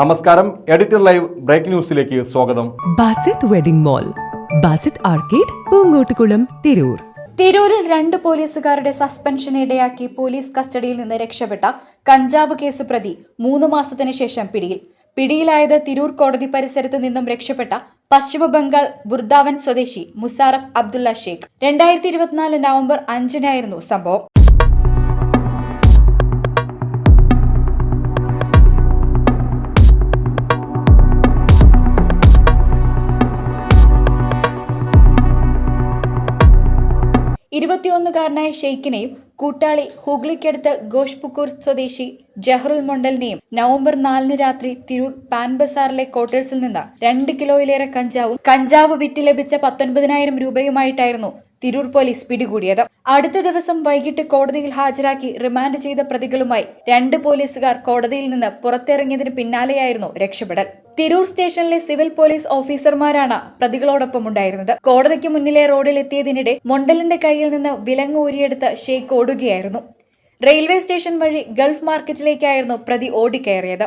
നമസ്കാരം. Editor live break ന്യൂസിലേക്ക് സ്വാഗതം. Basith wedding mall Basith arcade Poonkottukulam Tirur. തിരൂരിൽ രണ്ട് പോലീസുകാരുടെ സസ്പെൻഷൻ ഇടയാക്കി പോലീസ് കസ്റ്റഡിയിൽ നിന്ന് രക്ഷപ്പെട്ട കഞ്ചാവ് കേസ് പ്രതി മൂന്ന് മാസത്തിന് ശേഷം പിടിയിൽ. പിടിയിലായത് തിരൂർ കോടതി പരിസരത്ത് നിന്നും രക്ഷപ്പെട്ട പശ്ചിമ ബംഗാൾ ബുർദാവൻ സ്വദേശി മുസാറഫ് അബ്ദുള്ള ഷേഖ്. രണ്ടായിരത്തി ഇരുപത്തിനാല് നവംബർ അഞ്ചിനായിരുന്നു സംഭവം. ഇരുപത്തിയൊന്നുകാരനായ ഷെയ്ഖിനെയും കൂട്ടാളി ഹുഗ്ലിക്കടുത്ത് ഗോഷ്പുക്കൂർ സ്വദേശി ജഹറുൽ മൊണ്ടലിനെയും നവംബർ നാലിന് രാത്രി തിരൂർ പാൻ ബസാറിലെ ക്വാർട്ടേഴ്സിൽ നിന്ന് രണ്ട് കിലോയിലേറെ കഞ്ചാവും കഞ്ചാവ് വിറ്റ് ലഭിച്ച പത്തൊൻപതിനായിരം രൂപയുമായിട്ടായിരുന്നു തിരൂർ പോലീസ് പിടികൂടിയത്. അടുത്ത ദിവസം വൈകിട്ട് കോടതിയിൽ ഹാജരാക്കി റിമാൻഡ് ചെയ്ത പ്രതികളുമായി രണ്ട് പോലീസുകാർ കോടതിയിൽ നിന്ന് പുറത്തിറങ്ങിയതിന് പിന്നാലെയായിരുന്നു രക്ഷപ്പെടൽ. തിരൂർ സ്റ്റേഷനിലെ സിവിൽ പോലീസ് ഓഫീസർമാരാണ് പ്രതികളോടൊപ്പം ഉണ്ടായിരുന്നത് കോടതിക്ക് മുന്നിലെ റോഡിൽ എത്തിയതിനിടെ മൊണ്ടലിന്റെ കയ്യിൽ നിന്ന് വിലങ്ങ് ഊരിയെടുത്ത് ഷെയ്ഖ് ഓടുകയായിരുന്നു. റെയിൽവേ സ്റ്റേഷൻ വഴി ഗൾഫ് മാർക്കറ്റിലേക്കായിരുന്നു പ്രതി ഓടിക്കയറിയത്.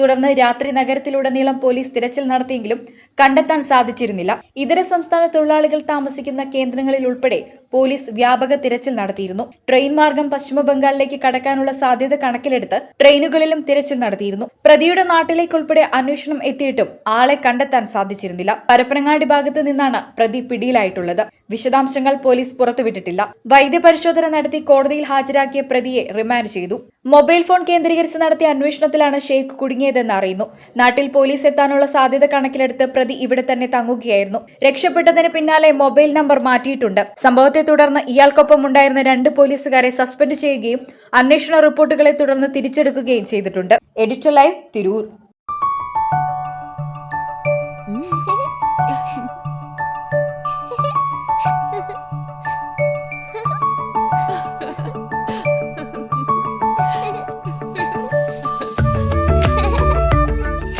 തുടർന്ന് രാത്രി നഗരത്തിലുടനീളം പോലീസ് തിരച്ചിൽ നടത്തിയെങ്കിലും കണ്ടെത്താൻ സാധിച്ചിരുന്നില്ല. ഇതര സംസ്ഥാന തൊഴിലാളികൾ താമസിക്കുന്ന കേന്ദ്രങ്ങളിൽ ഉൾപ്പെടെ പോലീസ് വ്യാപക തിരച്ചിൽ നടത്തിയിരുന്നു. ട്രെയിൻ മാർഗം പശ്ചിമ ബംഗാളിലേക്ക് കടക്കാനുള്ള സാധ്യത കണക്കിലെടുത്ത് ട്രെയിനുകളിലും തിരച്ചിൽ നടത്തിയിരുന്നു. പ്രതിയുടെ നാട്ടിലേക്കുൾപ്പെടെ അന്വേഷണം എത്തിയിട്ടും ആളെ കണ്ടെത്താൻ സാധിച്ചിരുന്നില്ല. പരപ്പനങ്ങാടി ഭാഗത്ത് നിന്നാണ് പ്രതി പിടിയിലായിട്ടുള്ളത്. വിശദാംശങ്ങൾ പോലീസ് പുറത്തുവിട്ടിട്ടില്ല. വൈദ്യപരിശോധന നടത്തി കോടതിയിൽ ഹാജരാക്കിയ പ്രതിയെ റിമാൻഡ് ചെയ്തു. മൊബൈൽ ഫോൺ കേന്ദ്രീകരിച്ച് നടത്തിയ അന്വേഷണത്തിലാണ് ഷെയ്ഖ് കുടുങ്ങിയതെന്ന് അറിയുന്നു. നാട്ടിൽ പോലീസ് എത്താനുള്ള സാധ്യത കണക്കിലെടുത്ത് പ്രതി ഇവിടെ തന്നെ തങ്ങുകയായിരുന്നു. രക്ഷപ്പെട്ടതിന് പിന്നാലെ മൊബൈൽ നമ്പർ മാറ്റിയിട്ടുണ്ട്. സംഭവത്തെ തുടർന്ന് ഇയാൾക്കൊപ്പം ഉണ്ടായിരുന്ന രണ്ട് പോലീസുകാരെ സസ്പെൻഡ് ചെയ്യുകയും അന്വേഷണ റിപ്പോർട്ടുകളെ തുടർന്ന് തിരിച്ചെടുക്കുകയും ചെയ്തിട്ടുണ്ട്. Editor live Tirur.